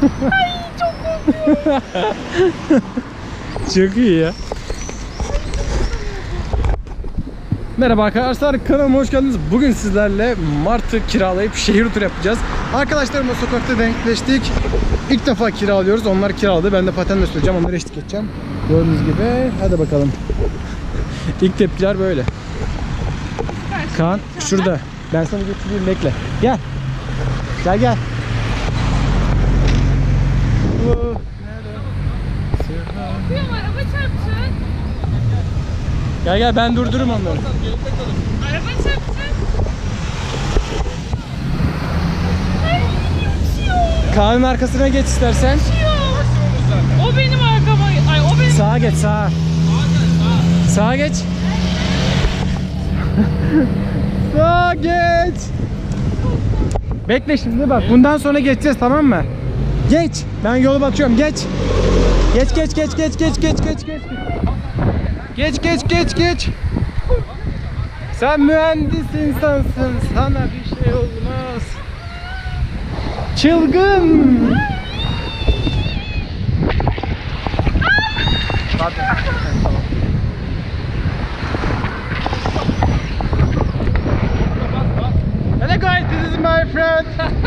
Çok iyi ya. Merhaba arkadaşlar kanalıma hoş geldiniz. Bugün sizlerle Martı kiralayıp şehir turu yapacağız. Arkadaşlarımla sokakta denkleştik. İlk defa kiralıyoruz. Onlar kiraladı. Ben de patenle süreceğim. Onları eşlik edeceğim. Gördüğünüz gibi. Hadi bakalım. İlk tepkiler böyle. Kaan şurada. Ben sana götüreyim bekle. Gel. Gel gel. Korkuyorum araba çarpsın. Gel gel ben durdururum onları. Araba uçuyor. Kaan'ın arkasına geç istersen. O benim arkama. Ay o benim. Sağa geç sağa. Sağa geç. sağa geç. Bekle şimdi bak. Bundan sonra geçeceğiz tamam mı? Geç. Ben yolu bakıyorum. Geç. Geç geç geç geç geç geç geç geç. Geç geç geç geç. Sen mühendis insansın. Sana bir şey olmaz. Çılgın. Hello guys, this is my friend.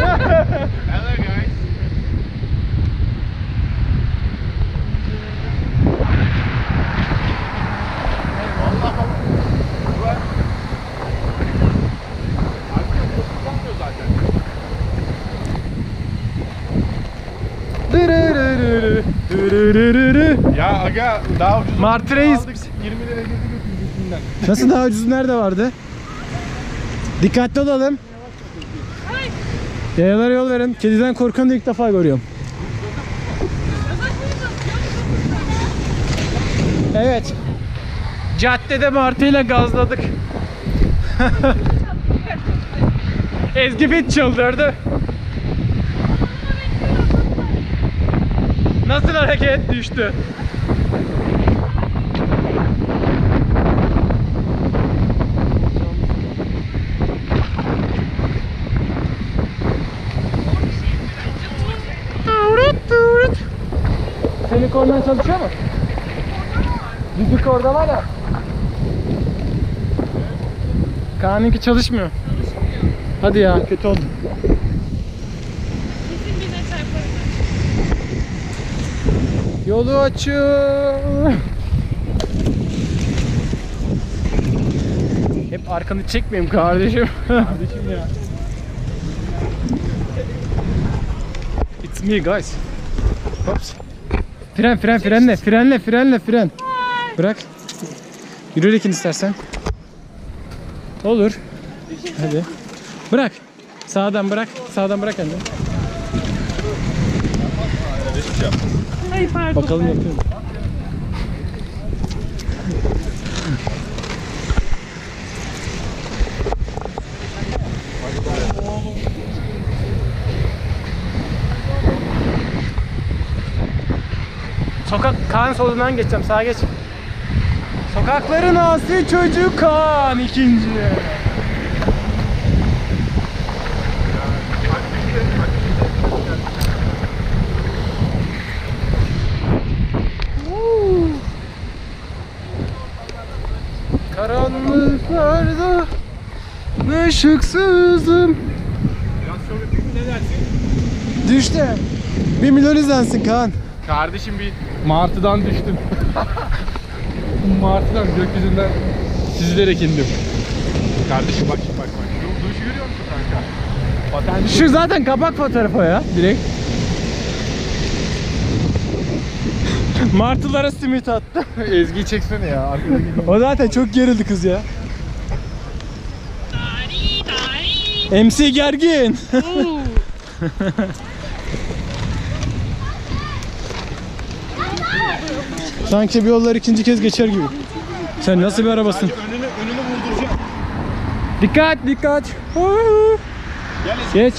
Ya aga daha ucuz Martı Reis. aldık 20 lira girdi Nasıl daha ucuz nerede vardı? Dikkatli olalım. Yayalara yol verin. Kediden korkanı da ilk defa görüyorum. Evet. Caddede martıyla gazladık. Ezgi Fit çıldırdı. Nasıl hareket düştü? Senin kornan çalışıyor mu? Düdük orada var ya. Kaan'ınki çalışmıyor. Hadi ya kötü oldu. Kesin birine çarparım. Yolu açın. Hep arkanı çekmeyeyim kardeşim. Kardeşim ya. It's me guys. Hops. Fren fren frenle frenle frenle fren. Bırak. Yürürken istersen. Olur. Hadi. Bırak. Sağdan bırak. Sağdan bırak anne. Ay pardon. Bakalım yapıyorum. Sokak Kaan solundan geçeceğim. Sağa geç. Sokakların asi çocuk Kaan ikinci. Karanlıklarda ışıksızım. Biraz yapayım mı ne dersin? Düştü. Bir milyon izlensin Kaan. Kardeşim bir martıdan düştüm. martıdan gökyüzünden süzülerek indim. Kardeşim bak şimdi bak bak. Şu duruşu görüyor musun kanka? Paten Şu zaten kapak fotoğrafı ya direkt. Martılara simit attı. Ezgi'yi çeksene ya. Arkada gidiyor. O zaten çok gerildi kız ya. MC gergin. Sanki bir yollar ikinci kez geçer gibi. Sen nasıl bir arabasın? önünü, önünü vurduracağım. Dikkat dikkat. Gel. Geç.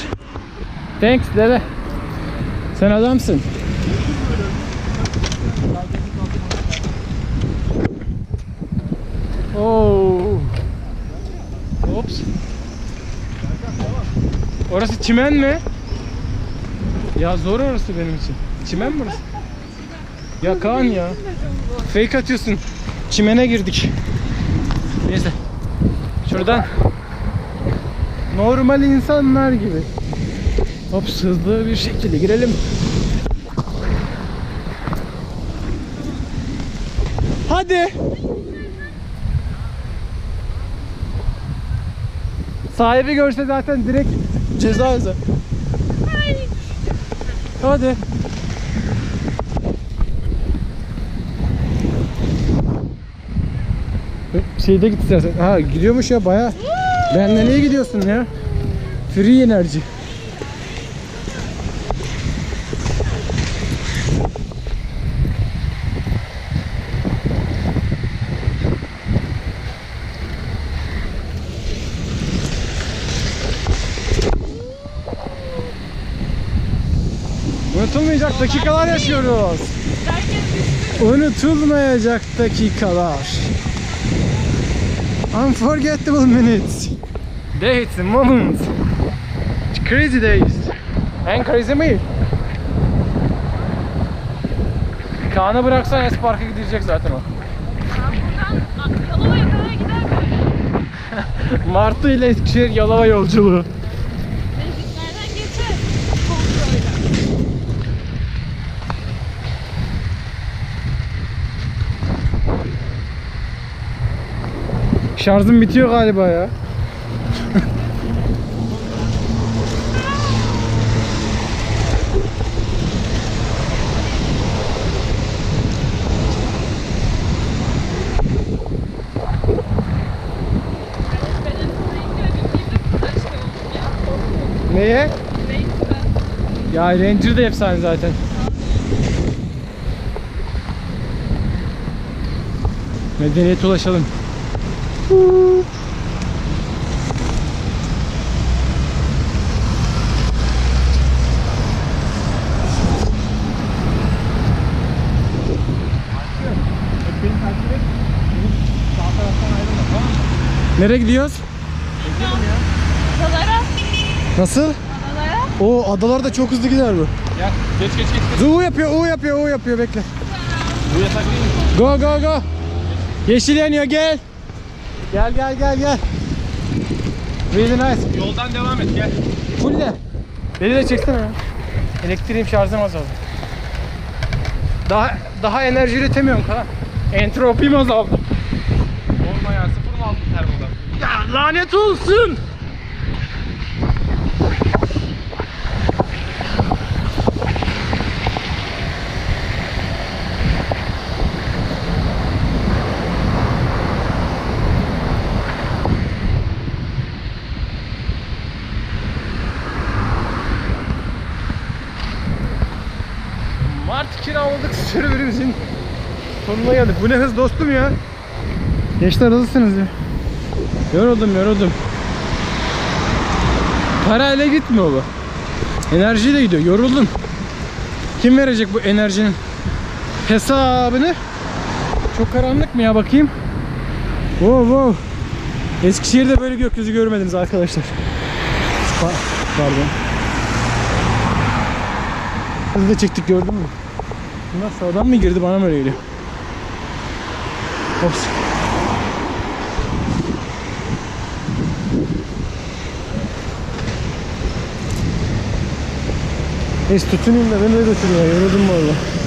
Thanks dede. Sen adamsın. Oo. Ops. Orası çimen mi? Ya zor orası benim için. Çimen mi burası? Ya Kaan ya. Fake atıyorsun. Çimene girdik. Neyse. Şuradan. Normal insanlar gibi. Hop hızlı bir şekilde girelim. Hadi. Sahibi görse zaten direkt ceza yazar. Hadi. Şeyde git istersen. Ha gidiyormuş ya baya. Ben nereye gidiyorsun ya? Free enerji. Unutulmayacak dakikalar yaşıyoruz. Unutulmayacak dakikalar. Unforgettable minutes. Dates moments. Crazy days. And crazy me. Kaan'ı bıraksan Espark'a gidecek zaten o. Buradan Yalova'ya kadar gider mi? Martı ile Eskişehir Yalova yolculuğu. Şarjım bitiyor galiba ya. Neye? Ya Ranger de efsane zaten. Medeniyete ulaşalım. Nereye gidiyoruz? Adalara. Nasıl? Adalara. O adalarda çok hızlı gider bu. Gel. Geç geç geç. U yapıyor, U yapıyor, U yapıyor bekle. Bu yasak değil mi? Go go go. Yeşil yanıyor gel. Gel gel gel gel. Really nice. Yoldan devam et gel. Full de. Beni de çeksene ya. Elektriğim şarjım azaldı. Daha daha enerji üretemiyorum Kaan. Entropim azaldı. Olma ya. Sıfır mı aldın termodan? Ya lanet olsun. Mart kiraladık serüvenimizin sonuna geldik. Bu ne hız dostum ya. Gençler hızlısınız ya. Yoruldum yoruldum. Parayla gitmiyor bu. Enerjiyle gidiyor. Yoruldum. Kim verecek bu enerjinin hesabını? Çok karanlık mı ya bakayım? Wow wow. Eskişehir'de böyle gökyüzü görmediniz arkadaşlar. Pa- Pardon. Hızlı çektik gördün mü? Bunlar sağdan mı girdi bana mı öyle geliyor? Hops. Neyse tutunayım da beni de götürün ya. Yoruldum valla.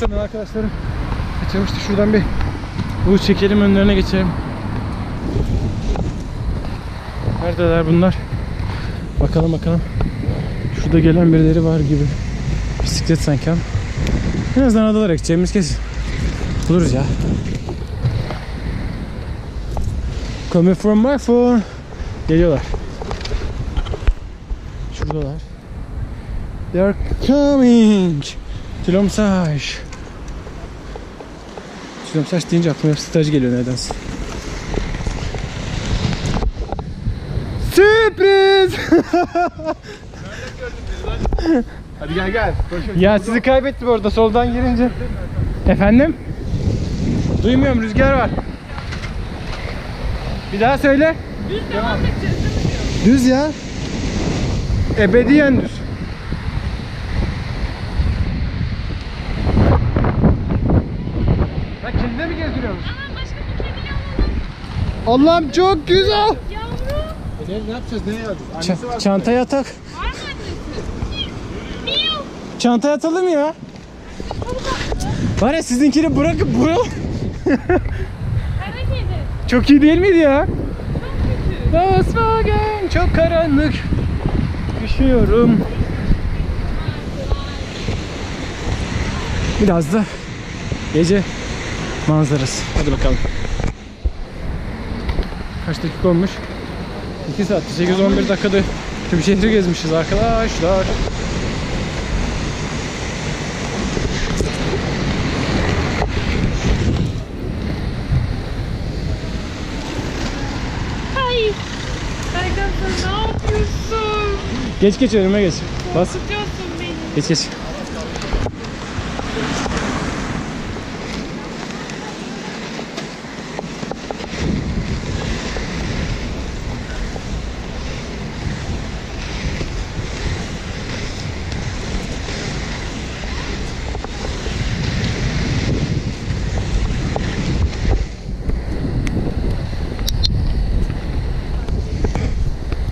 Sana arkadaşlarım. Kaçırmıştı şuradan bir bu çekelim önlerine geçelim. Neredeler bunlar? Bakalım bakalım. Şurada gelen birileri var gibi. Bisiklet sanki. En azından adalar ekeceğimiz kesin. Buluruz ya. Coming from my phone. Geliyorlar. Şuradalar. They are coming. Kilomsaj. Sürüyorum. Saç deyince aklıma hep staj geliyor nedense. Sürpriz! Hadi gel gel. Koş. ya sizi kaybettim orada soldan girince. Efendim? Duymuyorum rüzgar var. Bir daha söyle. Biz devam edeceğiz değil mi? Düz ya. Ebediyen düz. Ha kilide mi gezdiriyormuş? Aa başka bir kedi yavrum. Allah'ım çok güzel. Yavrum. Ne, ne yapacağız? Neye alacağız? Annesi Ç- var. çantaya atak. Var mı annesi? Miyav. Çantaya atalım ya. Var ya sizinkini bırakıp buraya... Kara kedi. Çok iyi değil miydi ya? Çok kötü. Volkswagen çok karanlık. Üşüyorum. Biraz da gece manzarası. Hadi bakalım. Kaç dakika olmuş? 2 saat 8-11 dakikada tüm şehri gezmişiz arkadaşlar. Ay. Serkan sen ne yapıyorsun? Geç geç önüme geç. Bas. Tutuyorsun beni. Geç geç.